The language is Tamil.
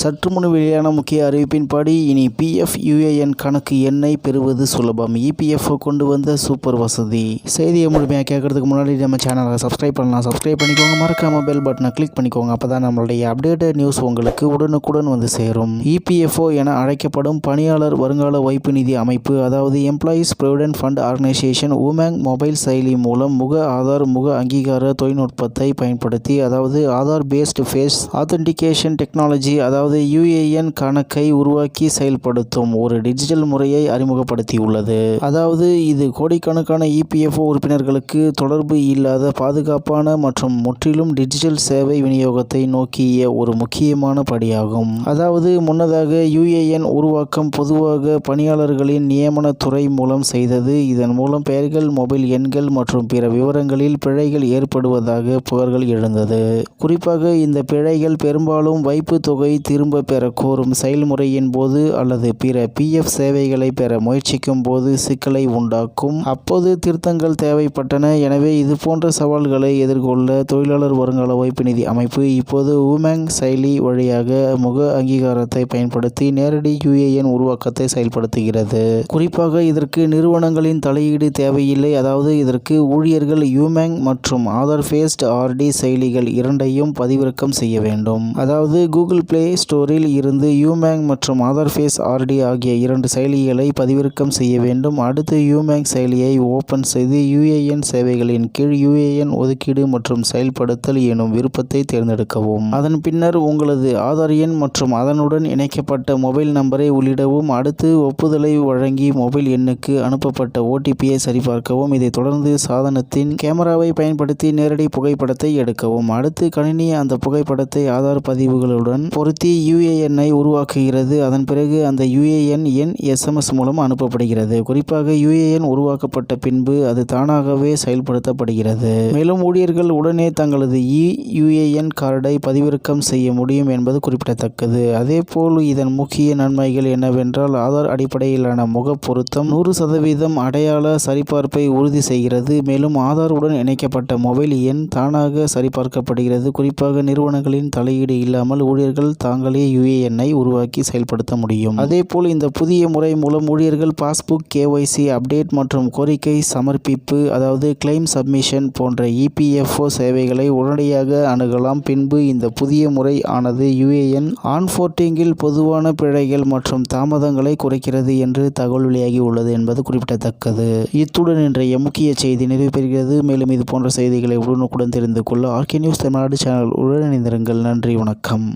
சற்று முன் வெளியான முக்கிய அறிவிப்பின்படி இனி பிஎஃப் யுஏஎன் கணக்கு எண்ணை பெறுவது சுலபம். இபிஎஃப்ஓ கொண்டு வந்த சூப்பர் வசதி. செய்தியை முழுமையாக கேட்கறதுக்கு முன்னாடி நம்ம சேனலை சப்ஸ்கிரைப் பண்ணலாம். சப்ஸ்கிரைப் பண்ணிக்கோங்க. மறக்காம பெல் பட்டனை கிளிக் பண்ணிக்கோங்க. அப்போ தான் நம்மளுடைய அப்டேட்டட் நியூஸ் உங்களுக்கு உடனுக்குடன் வந்து சேரும். இபிஎஃப்ஓ என அழைக்கப்படும் பணியாளர் வருங்கால வைப்பு நிதி அமைப்பு அதாவது employees provident fund organisation Umang mobile செயலி மூலம் முக ஆதார் முக அங்கீகார தொழில்நுட்பத்தை பயன்படுத்தி அதாவது Aadhaar based face authentication technology அதாவது யுஏஎன் கணக்கை உருவாக்கி செயல்படுத்தும் ஒரு டிஜிட்டல் முறையை அறிமுகப்படுத்தியுள்ளது. அதாவது இது கோடிக்கணக்கான இபிஎஃப்ஓ உறுப்பினர்களுக்கு தொடர்பு இல்லாத பாதுகாப்பான மற்றும் முற்றிலும் டிஜிட்டல் சேவை விநியோகத்தை நோக்கிய ஒரு முக்கியமான படியாகும். அதாவது முன்னதாக யுஏஎன் உருவாக்கம் பொதுவாக பணியாளர்களின் நியமனத்துறை மூலம் செய்தது. இதன் மூலம் பெயர்கள் மொபைல் எண்கள் மற்றும் பிற விவரங்களில் பிழைகள் ஏற்படுவதாக புகார்கள் எழுந்தது. குறிப்பாக இந்த பிழைகள் பெரும்பாலும் வைப்பு தொகை திரும்ப பெற கோரும் செயல்முறையின் போது அல்லது பிற பிஎஃப் சேவைகளை பெற முயற்சிக்கும் போது சிக்கலை உண்டாக்கும். அப்போது திருத்தங்கள் தேவைப்பட்டன. எனவே இது போன்ற சவால்களை எதிர்கொள்ள தொழிலாளர் வருங்கால வைப்பு நிதி அமைப்பு இப்போது உமேங் செயலி வழியாக முக அங்கீகாரத்தை பயன்படுத்தி நேரடி யுஏஎன் உருவாக்கத்தை செயல்படுத்துகிறது. குறிப்பாக இதற்கு நிறுவனங்களின் தலையீடு தேவையில்லை. அதாவது இதற்கு ஊழியர்கள் யூமேங் மற்றும் ஆதார் ஃபேஸ்ட் ஆர்டி செயலிகள் இரண்டையும் பதிவிறக்கம் செய்ய வேண்டும். அதாவது கூகுள் பிளே ஸ்டோரில் இருந்து யூமேங் மற்றும் ஆதார் ஃபேஸ் ஆர்டி ஆகிய இரண்டு செயலிகளை பதிவிறக்கம் செய்ய வேண்டும். அடுத்து யூமேங் செயலியை ஓபன் செய்து யுஏஎன் சேவைகளின் கீழ் யுஏஎன் ஒதுக்கீடு மற்றும் செயல்படுத்தல் எனும் விருப்பத்தை தேர்ந்தெடுக்கவும். அதன் பின்னர் உங்களது ஆதார் எண் மற்றும் அதனுடன் இணைக்கப்பட்ட மொபைல் நம்பரை உள்ளிடவும் அடுத்து ஒப்புதலை வழங்கி மொபைல் எண்ணுக்கு அனுப்பப்பட்ட ஓடிபியை சரிபார்க்கவும். இதைத் தொடர்ந்து சாதனத்தின் கேமராவை பயன்படுத்தி நேரடி புகைப்படத்தை எடுக்கவும். அடுத்து கணினி அந்த புகைப்படத்தை ஆதார் பதிவுகளுடன் பொருத்தி யுஏஎன்ஐ உருவாக்குகிறது. அதன் பிறகு அந்த யுஏஎன் எண் எஸ்எம்எஸ் மூலம் அனுப்பப்படுகிறது. குறிப்பாக யுஏஎன் உருவாக்கப்பட்ட பின்பு அது தானாகவே செயல்படுத்தப்படுகிறது. மேலும் ஊழியர்கள் உடனே தங்களது இ யுஏஎன் கார்டை பதிவிறக்கம் செய்ய முடியும் என்பது குறிப்பிடத்தக்கது. அதேபோல் இதன் முக்கிய நன்மைகள் என்னவென்றால் ஆதார் அடிப்படையிலான முக பொருத்தம் நூறு சதவீதம் அடையாள சரிபார்ப்பை உறுதி செய்கிறது. மேலும் ஆதாருடன் இணைக்கப்பட்ட மொபைல் எண் தானாக சரிபார்க்கப்படுகிறது. குறிப்பாக நிறுவனங்களின் தலையீடு இல்லாமல் ஊழியர்கள் தாங்கள் யுஏஎன்ஐ உருவாக்கி செயல்படுத்த முடியும். அதேபோல் இந்த புதிய முறை மூலம் ஊழியர்கள் பாஸ்புக் கேஒய்சி அப்டேட் மற்றும் கோரிக்கை சமர்ப்பிப்பு அதாவது கிளைம் சப்மிஷன் போன்ற இபிஎஃப்ஓ சேவைகளை உடனடியாக அணுகலாம். பின்பு இந்த புதிய முறை ஆனது யுஏஎன் ஆன்ஃபோர்டிங்கில் பொதுவான பிழைகள் மற்றும் தாமதங்களை குறைக்கிறது என்று தகவல் வெளியாகி உள்ளது என்பது குறிப்பிடத்தக்கது. இத்துடன் இன்றைய முக்கிய செய்தி நிறைவு பெறுகிறது. மேலும் இது போன்ற செய்திகளை உடனுக்குடன் தெரிந்து கொள்ள ஆர்கே நியூஸ் தமிழ்நாடு சேனல் உடனிருந்திருங்கள் நன்றி வணக்கம்.